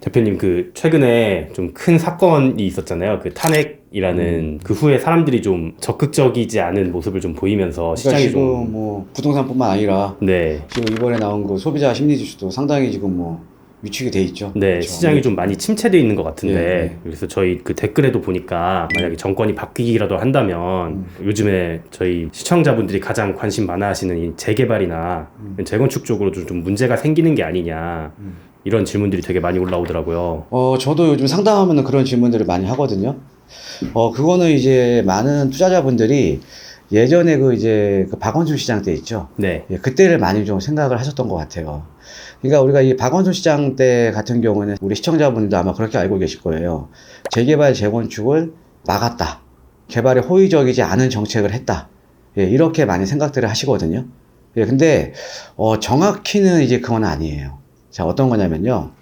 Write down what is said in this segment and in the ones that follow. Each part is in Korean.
대표님 그 최근에 좀 큰 사건이 있었잖아요. 그 탄핵이라는 그 후에 사람들이 좀 적극적이지 않은 모습을 좀 보이면서 그러니까 시장이 지금 좀 뭐 부동산뿐만 아니라 네. 지금 이번에 나온 그 소비자 심리 지수도 상당히 지금 뭐 위축이 돼 있죠. 네, 그렇죠. 시장이 좀 많이 침체돼 있는 것 같은데 예, 예. 그래서 저희 그 댓글에도 보니까 만약에 정권이 바뀌기라도 한다면 음. 요즘에 저희 시청자분들이 가장 관심 많아하시는 이 재개발이나 재건축 쪽으로도 좀 문제가 생기는 게 아니냐 음. 이런 질문들이 되게 많이 올라오더라고요. 어, 저도 요즘 상담하면 그런 질문들을 많이 하거든요. 어, 그거는 이제 많은 투자자분들이 예전에 그 이제 그 박원순 시장 때 있죠. 네, 예, 그때를 많이 좀 생각을 하셨던 것 같아요. 그러니까 우리가 이 박원순 시장 때 같은 경우는 우리 시청자분들도 아마 그렇게 알고 계실 거예요. 재개발, 재건축을 막았다. 개발에 호의적이지 않은 정책을 했다. 예, 이렇게 많이 생각들을 하시거든요. 예, 근데, 어, 정확히는 이제 그건 아니에요. 자, 어떤 거냐면요.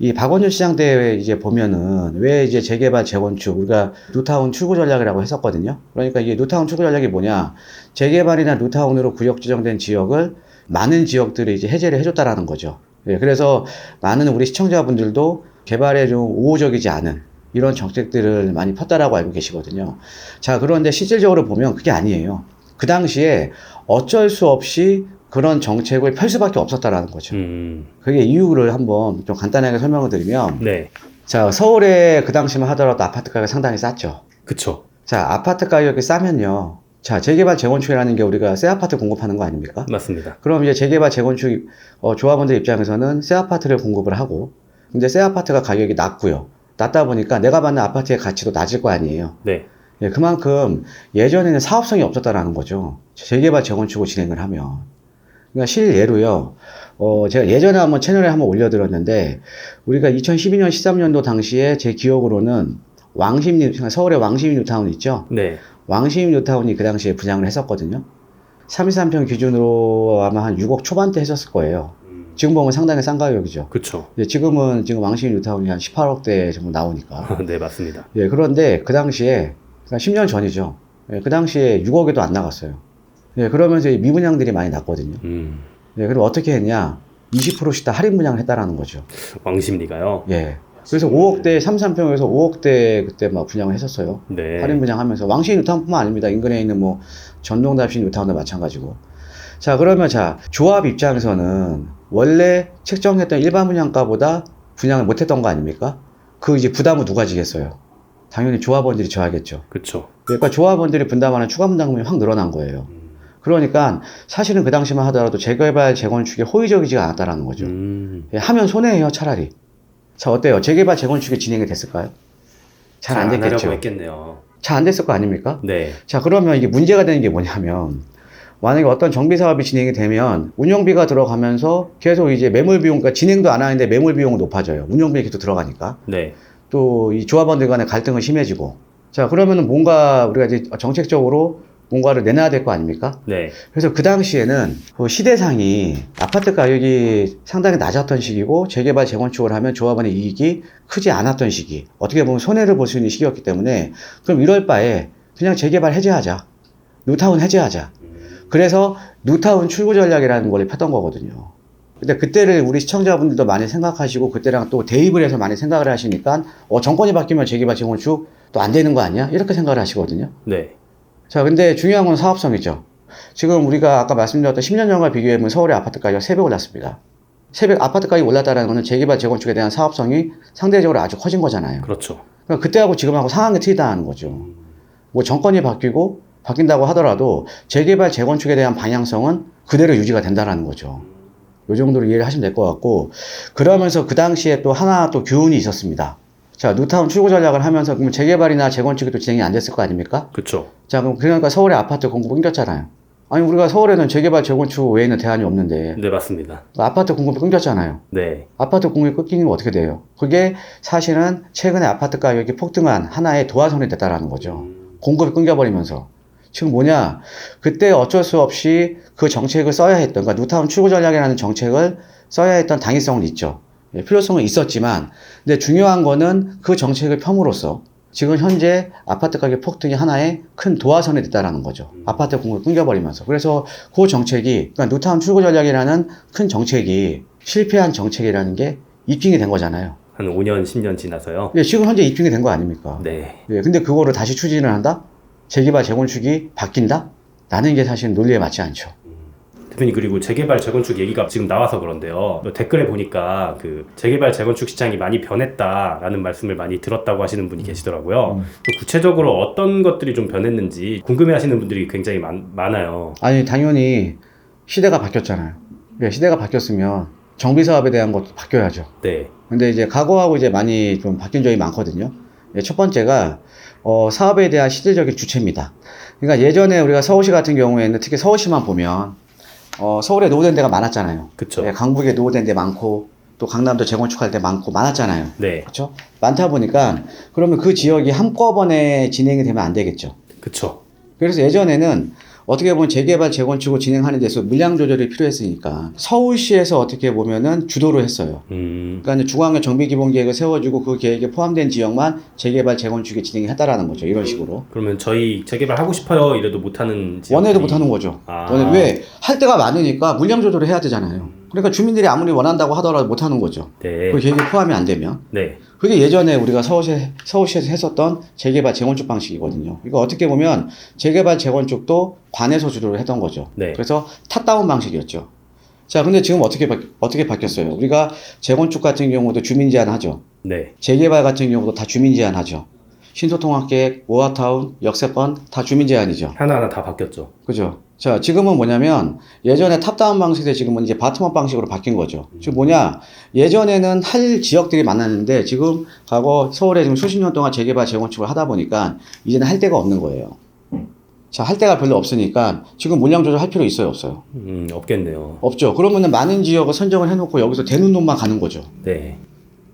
이 박원순 시장 때 이제 보면은 왜 이제 재개발, 재건축, 우리가 뉴타운 출구 전략이라고 했었거든요. 그러니까 이게 뉴타운 출구 전략이 뭐냐. 재개발이나 뉴타운으로 구역 지정된 지역을 많은 지역들이 이제 해제를 해줬다라는 거죠. 예, 그래서 많은 우리 시청자분들도 개발에 좀 우호적이지 않은 이런 정책들을 많이 폈다라고 알고 계시거든요. 자, 그런데 실질적으로 보면 그게 아니에요. 그 당시에 어쩔 수 없이 그런 정책을 펼 수밖에 없었다라는 거죠. 음, 그게 이유를 한번 좀 간단하게 설명을 드리면, 네, 자, 서울에 그 당시만 하더라도 아파트 가격이 상당히 쌌죠. 그쵸. 자, 아파트 가격이 싸면요. 자, 재개발, 재건축이라는 게 우리가 새 아파트 공급하는 거 아닙니까? 맞습니다. 그럼 이제 재개발, 재건축 어, 조합원들 입장에서는 새 아파트를 공급을 하고, 근데 새 아파트가 가격이 낮고요. 낮다 보니까 내가 받는 아파트의 가치도 낮을 거 아니에요. 네, 예, 그만큼 예전에는 사업성이 없었다라는 거죠. 재개발, 재건축을 진행을 하면. 그러니까 실예로요. 어, 제가 예전에 한번 채널에 한번 올려드렸는데, 우리가 2012년, 13년도 당시에 제 기억으로는 왕심, 뉴- 서울의 왕심 뉴타운 있죠? 네, 왕심 뉴타운이 그 당시에 분양을 했었거든요. 33평 기준으로 아마 한 6억 초반대 했었을 거예요. 지금 보면 상당히 싼 가격이죠. 예, 지금은 지금 왕심 뉴타운이 한 18억대 정도 나오니까. 네, 맞습니다. 예, 그런데 그 당시에, 그러니까 10년 전이죠. 예, 그 당시에 6억에도 안 나갔어요. 예, 그러면서 이 미분양들이 많이 났거든요. 음, 예, 그리고 어떻게 했냐? 20%씩 다 할인 분양을 했다라는 거죠. 왕십리가요. 예. 그래서 5억대, 33평에서 5억대 그때 막 분양을 했었어요. 네, 할인 분양하면서 왕신 뉴타운뿐만 아닙니다. 인근에 있는 뭐 전동답신 뉴타운도 마찬가지고. 자 그러면 자 조합 입장에서는 원래 책정했던 일반 분양가보다 분양을 못했던 거 아닙니까? 그 이제 부담은 누가 지겠어요? 당연히 조합원들이 져야겠죠. 그쵸. 그러니까 조합원들이 분담하는 추가 분담금이 확 늘어난 거예요. 그러니까 사실은 그 당시만 하더라도 재개발 재건축에 호의적이지가 않았다라는 거죠. 음, 예, 하면 손해예요 차라리. 자 어때요? 재개발 재건축이 진행이 됐을까요? 잘 안 됐겠죠. 잘 안 됐을 거 아닙니까? 네, 자, 그러면 이게 문제가 되는 게 뭐냐면, 만약에 어떤 정비 사업이 진행이 되면 운영비가 들어가면서 계속 이제 매몰 비용, 그러니까 진행도 안 하는데 매몰 비용은 높아져요. 운영비가 계속 들어가니까. 네, 또 이 조합원들 간의 갈등은 심해지고. 자, 그러면은 뭔가 우리가 이제 정책적으로 뭔가를 내놔야 될 거 아닙니까? 네, 그래서 그 당시에는 그 시대상이 아파트 가격이 상당히 낮았던 시기고 재개발 재건축을 하면 조합원의 이익이 크지 않았던 시기. 어떻게 보면 손해를 볼 수 있는 시기였기 때문에 그럼 이럴 바에 그냥 재개발 해제하자. 뉴타운 해제하자. 그래서 뉴타운 출구 전략이라는 걸 폈던 거거든요. 근데 그때를 우리 시청자분들도 많이 생각하시고 그때랑 또 대입을 해서 많이 생각을 하시니까 어 정권이 바뀌면 재개발 재건축 또 안 되는 거 아니야? 이렇게 생각을 하시거든요. 네, 자, 근데 중요한 건 사업성이죠. 지금 우리가 아까 말씀드렸던 10년 전과 비교해보면 서울의 아파트 가격이 3배 올랐습니다. 3배, 아파트 가격이 올랐다는 것은 재개발, 재건축에 대한 사업성이 상대적으로 아주 커진 거잖아요. 그렇죠. 그러니까 그때하고 지금하고 상황이 틀리다는 거죠. 뭐 정권이 바뀌고 바뀐다고 하더라도 재개발, 재건축에 대한 방향성은 그대로 유지가 된다는 거죠. 요 정도로 이해를 하시면 될 것 같고, 그러면서 그 당시에 또 하나 또 교훈이 있었습니다. 자, 뉴타운 출구 전략을 하면서 그러면 재개발이나 재건축이 또 진행이 안 됐을 거 아닙니까? 그쵸. 자, 그럼 그러니까 서울에 아파트 공급 끊겼잖아요. 아니, 우리가 서울에는 재개발, 재건축 외에는 대안이 없는데, 네, 맞습니다. 아파트 공급이 끊겼잖아요. 네, 아파트 공급이 끊기면 어떻게 돼요? 그게 사실은 최근에 아파트 가격이 폭등한 하나의 도화선이 됐다라는 거죠. 공급이 끊겨버리면서. 지금 뭐냐? 그때 어쩔 수 없이 그 정책을 써야 했던, 그러니까 뉴타운 출구 전략이라는 정책을 써야 했던 당위성은 있죠. 예, 필요성은 있었지만, 근데 중요한 거는 그 정책을 펴므로써 지금 현재 아파트 가격 폭등이 하나의 큰 도화선이 됐다라는 거죠. 아파트 공급이 끊겨버리면서. 그래서 그 정책이, 그러니까 뉴타운 출구 전략이라는 큰 정책이 실패한 정책이라는 게 입증이 된 거잖아요. 한 5년, 10년 지나서요. 예, 지금 현재 입증이 된 거 아닙니까? 네. 예, 근데 그거를 다시 추진을 한다? 재개발 재건축이 바뀐다? 라는 게 사실 논리에 맞지 않죠. 대표님 그리고 재개발 재건축 얘기가 지금 나와서 그런데요. 또 댓글에 보니까 그 재개발 재건축 시장이 많이 변했다라는 말씀을 많이 들었다고 하시는 분이 계시더라고요. 음. 또 구체적으로 어떤 것들이 좀 변했는지 궁금해하시는 분들이 굉장히 많, 많아요. 아니, 당연히 시대가 바뀌었잖아요. 예, 시대가 바뀌었으면 정비 사업에 대한 것도 바뀌어야죠. 네, 근데 이제 과거하고 이제 많이 좀 바뀐 점이 많거든요. 예, 첫 번째가 어, 사업에 대한 실질적인 주체입니다. 그러니까 예전에 우리가 서울시 같은 경우에는 특히 서울시만 보면 어, 서울에 노후된 데가 많았잖아요. 그쵸. 예, 강북에 노후된 데 많고 또 강남도 재건축할 때 많고 많았잖아요. 네, 그렇죠? 많다 보니까 그러면 그 지역이 한꺼번에 진행이 되면 안 되겠죠. 그쵸. 그래서 예전에는 어떻게 보면 재개발 재건축을 진행하는 데서 물량 조절이 필요했으니까 서울시에서 어떻게 보면은 주도를 했어요. 음, 그러니까 중앙의 정비 기본 계획을 세워주고 그 계획에 포함된 지역만 재개발 재건축에 진행했다라는 거죠. 이런 식으로 그러면 저희 재개발 하고 싶어요 이래도 못하는 지역들이- 원해도 못하는 거죠. 아. 원해 왜할 때가 많으니까 물량 조절을 해야 되잖아요. 그러니까 주민들이 아무리 원한다고 하더라도 못하는 거죠. 네, 그 계획에 포함이 안 되면 네, 그게 예전에 우리가 서울시, 서울시에서 했었던 재개발 재건축 방식이거든요. 이거 어떻게 보면 재개발 재건축도 관에서 주도를 했던 거죠. 네. 그래서 탑다운 방식이었죠. 자, 근데 지금 어떻게, 바, 어떻게 바뀌었어요? 우리가 재건축 같은 경우도 주민 제한하죠. 네, 재개발 같은 경우도 다 주민 제한하죠. 신소통합계획, 오아타운, 역세권 다 주민 제한이죠. 하나하나 다 바뀌었죠. 그죠? 자, 지금은 뭐냐면 예전에 탑다운 방식에 지금은 이제 바텀업 방식으로 바뀐 거죠. 지금 뭐냐? 예전에는 할 지역들이 많았는데 지금 과거 서울에 지금 수십 년 동안 재개발 재건축을 하다 보니까 이제는 할 데가 없는 거예요. 자, 할 데가 별로 없으니까 지금 물량 조절할 필요 있어요, 없어요? 음, 없겠네요. 없죠. 그러면은 많은 지역을 선정을 해놓고 여기서 되는 놈만 가는 거죠. 네,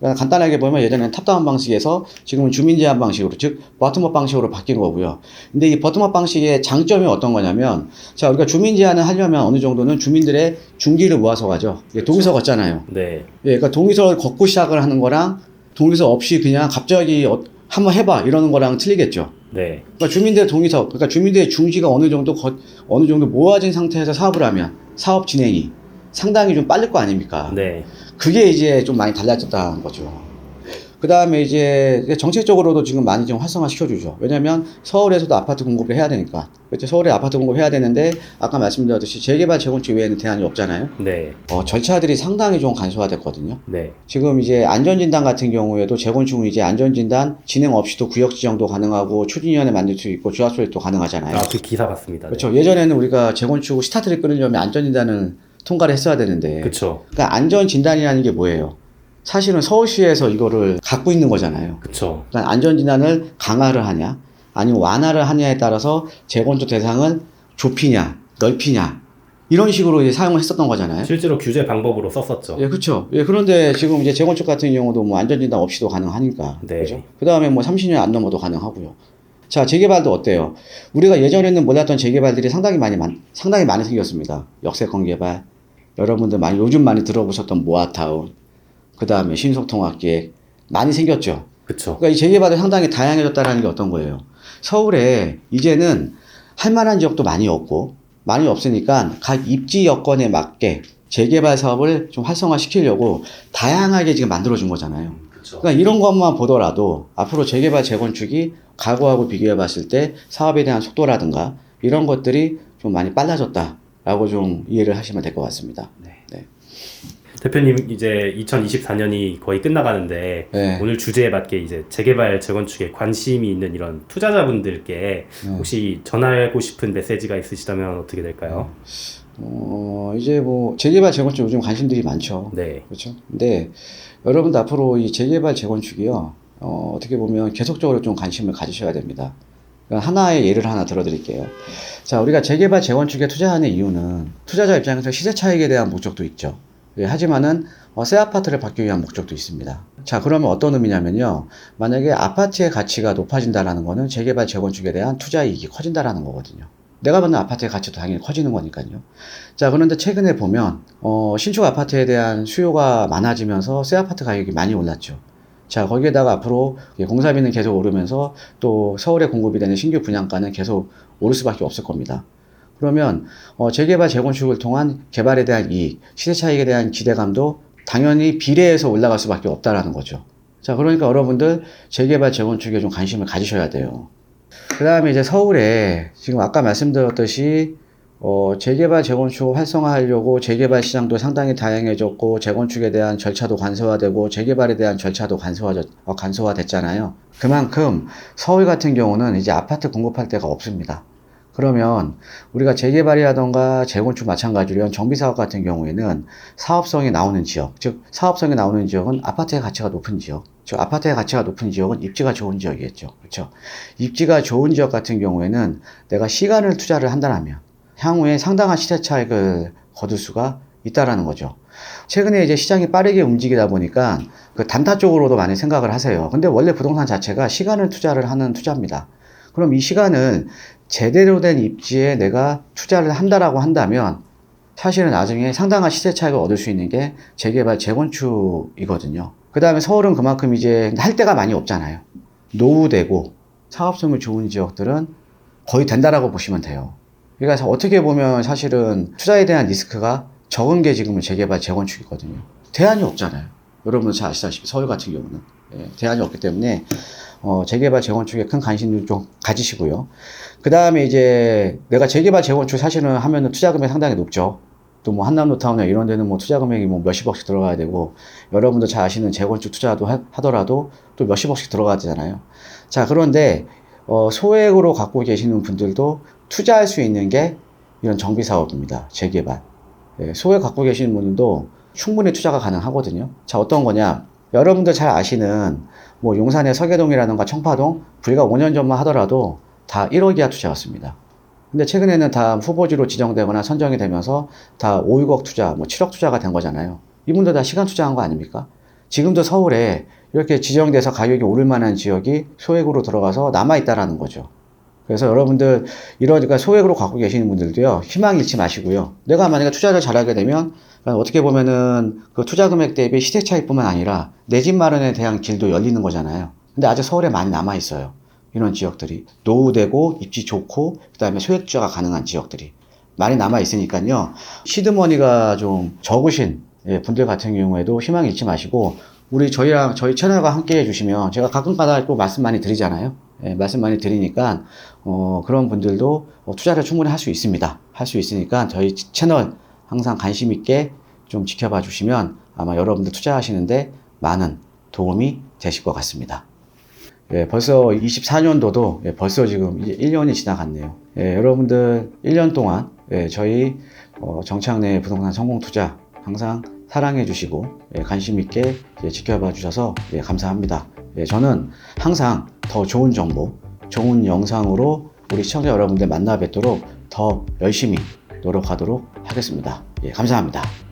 그러니까 간단하게 보면 예전에는 탑다운 방식에서 지금은 주민 제한 방식으로 즉 버텀업 방식으로 바뀐 거고요. 근데 이 버텀업 방식의 장점이 어떤 거냐면 자 우리가 주민 제한을 하려면 어느 정도는 주민들의 중기를 모아서 가죠. 예, 동의서 걷잖아요. 네, 예, 그러니까 동의서 걷고 시작을 하는 거랑 동의서 없이 그냥 갑자기 어, 한번 해봐 이러는 거랑 틀리겠죠. 네, 그러니까 주민들의 동의서, 그러니까 주민들의 중지가 어느 정도 거, 어느 정도 모아진 상태에서 사업을 하면 사업 진행이 상당히 좀 빠를 거 아닙니까? 네, 그게 이제 좀 많이 달라졌다는 거죠. 그 다음에 이제 정책적으로도 지금 많이 좀 활성화 시켜주죠. 왜냐면 서울에서도 아파트 공급을 해야 되니까. 그렇죠. 서울에 아파트 공급해야 되는데 아까 말씀드렸듯이 재개발 재건축 외에는 대안이 없잖아요. 네, 어, 절차들이 상당히 좀 간소화됐거든요. 네, 지금 이제 안전진단 같은 경우에도 재건축은 이제 안전진단 진행 없이도 구역 지정도 가능하고 추진위원회 만들 수 있고 조합설립도 가능하잖아요. 아, 그 기사 봤습니다. 네. 그렇죠. 예전에는 우리가 재건축 스타트를 끊으려면 안전진단을 통과를 했어야 되는데 그쵸, 그러니까 안전 진단이라는 게 뭐예요? 사실은 서울시에서 이거를 갖고 있는 거잖아요. 그쵸, 그러니까 안전 진단을 강화를 하냐, 아니면 완화를 하냐에 따라서 재건축 대상을 좁히냐, 넓히냐, 이런 식으로 이제 사용을 했었던 거잖아요. 실제로 규제 방법으로 썼었죠. 예, 그렇죠. 예, 그런데 지금 이제 재건축 같은 경우도 뭐 안전 진단 없이도 가능하니까. 네. 그죠? 그 다음에 뭐 30년 안 넘어도 가능하고요. 자, 재개발도 어때요? 우리가 예전에는 몰랐던 재개발들이 상당히 많이, 많, 상당히 많이 생겼습니다. 역세권 개발. 여러분들 많이, 요즘 많이 들어보셨던 모아타운. 그 다음에 신속통합계획. 많이 생겼죠. 그쵸, 그러니까 이 재개발이 상당히 다양해졌다는 게 어떤 거예요? 서울에 이제는 할 만한 지역도 많이 없고, 많이 없으니까 각 입지 여건에 맞게 재개발 사업을 좀 활성화시키려고 다양하게 지금 만들어준 거잖아요. 그쵸. 그러니까 이런 것만 보더라도 앞으로 재개발 재건축이 과거하고 비교해 봤을 때 사업에 대한 속도라든가 이런 것들이 좀 많이 빨라졌다 라고 좀 이해를 하시면 될 것 같습니다. 대표님 이제 2024년이 거의 끝나가는데 네. 오늘 주제에 맞게 이제 재개발 재건축에 관심이 있는 이런 투자자분들께 네. 혹시 전하고 싶은 메시지가 있으시다면 어떻게 될까요? 어, 이제 뭐 재개발 재건축 요즘 관심들이 많죠. 네, 그렇죠. 근데 여러분도 앞으로 이 재개발 재건축이요. 어, 어떻게 보면 계속적으로 좀 관심을 가지셔야 됩니다. 그러니까 하나의 예를 하나 들어드릴게요. 자, 우리가 재개발 재건축에 투자하는 이유는 투자자 입장에서 시세 차익에 대한 목적도 있죠. 예, 하지만은 어, 새 아파트를 받기 위한 목적도 있습니다. 자, 그러면 어떤 의미냐면요. 만약에 아파트의 가치가 높아진다라는 거는 재개발 재건축에 대한 투자 이익이 커진다라는 거거든요. 내가 받는 아파트의 가치도 당연히 커지는 거니까요. 자, 그런데 최근에 보면, 어, 신축 아파트에 대한 수요가 많아지면서 새 아파트 가격이 많이 올랐죠. 자, 거기에다가 앞으로 공사비는 계속 오르면서 또 서울에 공급이 되는 신규 분양가는 계속 오를 수밖에 없을 겁니다. 그러면, 어, 재개발, 재건축을 통한 개발에 대한 이익, 시세 차익에 대한 기대감도 당연히 비례해서 올라갈 수밖에 없다라는 거죠. 자, 그러니까 여러분들 재개발 재건축에 좀 관심을 가지셔야 돼요. 그 다음에 이제 서울에 지금 아까 말씀드렸듯이 어, 재개발 재건축 활성화하려고 재개발 시장도 상당히 다양해졌고 재건축에 대한 절차도 간소화되고 재개발에 대한 절차도 간소화 어, 간소화됐잖아요. 그만큼 서울 같은 경우는 이제 아파트 공급할 데가 없습니다. 그러면 우리가 재개발이라던가 재건축 마찬가지로 정비사업 같은 경우에는 사업성이 나오는 지역, 즉 사업성이 나오는 지역은 아파트의 가치가 높은 지역, 즉 아파트의 가치가 높은 지역은 입지가 좋은 지역이겠죠. 그렇죠? 입지가 좋은 지역 같은 경우에는 내가 시간을 투자를 한다면 향후에 상당한 시세 차익을 거둘 수가 있다라는 거죠. 최근에 이제 시장이 빠르게 움직이다 보니까 그 단타 쪽으로도 많이 생각을 하세요. 근데 원래 부동산 자체가 시간을 투자를 하는 투자입니다. 그럼 이 시간을 제대로 된 입지에 내가 투자를 한다라고 한다면 사실은 나중에 상당한 시세 차익을 얻을 수 있는 게 재개발, 재건축이거든요. 그 다음에 서울은 그만큼 이제 할 데가 많이 없잖아요. 노후되고 사업성이 좋은 지역들은 거의 된다라고 보시면 돼요. 그러니까 어떻게 보면 사실은 투자에 대한 리스크가 적은 게 지금은 재개발, 재건축이거든요. 대안이 없잖아요. 여러분 잘 아시다시피 서울 같은 경우는 예, 대안이 없기 때문에 어, 재개발, 재건축에 큰 관심을 좀 가지시고요. 그 다음에 이제 내가 재개발, 재건축 사실은 하면은 투자 금액이 상당히 높죠. 또 뭐 한남로타운이나 이런 데는 뭐 투자 금액이 뭐 몇십억씩 들어가야 되고 여러분도 잘 아시는 재건축 투자도 하, 하더라도 또 몇십억씩 들어가야 되잖아요. 자, 그런데 어, 소액으로 갖고 계시는 분들도 투자할 수 있는 게 이런 정비 사업입니다. 재개발. 예, 소액 갖고 계시는 분들도 충분히 투자가 가능하거든요. 자, 어떤 거냐? 여러분들 잘 아시는 뭐 용산의 서계동이라든가 청파동 불과 5년 전만 하더라도 다 1억 이하 투자였습니다. 근데 최근에는 다 후보지로 지정되거나 선정이 되면서 다 5, 6억 투자, 뭐 7억 투자가 된 거잖아요. 이분들 다 시간 투자한 거 아닙니까? 지금도 서울에 이렇게 지정돼서 가격이 오를 만한 지역이 소액으로 들어가서 남아있다라는 거죠. 그래서 여러분들 이러니까 소액으로 갖고 계시는 분들도요 희망 잃지 마시고요. 내가 만약에 투자를 잘하게 되면 어떻게 보면은 그 투자 금액 대비 시세 차익뿐만 아니라 내 집 마련에 대한 길도 열리는 거잖아요. 근데 아직 서울에 많이 남아 있어요. 이런 지역들이 노후되고 입지 좋고 그다음에 소액 투자가 가능한 지역들이 많이 남아 있으니까요. 시드머니가 좀 적으신 예, 분들 같은 경우에도 희망 잃지 마시고 우리 저희랑 저희 채널과 함께 해주시면 제가 가끔가다 또 말씀 많이 드리잖아요. 예, 말씀 많이 드리니까 어, 그런 분들도 어, 투자를 충분히 할 수 있습니다. 할 수 있으니까 저희 채널 항상 관심 있게 좀 지켜봐 주시면 아마 여러분들 투자하시는데 많은 도움이 되실 것 같습니다. 예, 벌써 24년도도 예, 벌써 지금 이제 1년이 지나갔네요. 예, 여러분들 1년 동안 예, 저희 어, 정창래 부동산 성공 투자 항상 사랑해 주시고 예, 관심 있게 예, 지켜봐 주셔서 예, 감사합니다. 예, 저는 항상 더 좋은 정보, 좋은 영상으로 우리 시청자 여러분들 만나 뵙도록 더 열심히 노력하도록 하겠습니다. 예, 감사합니다.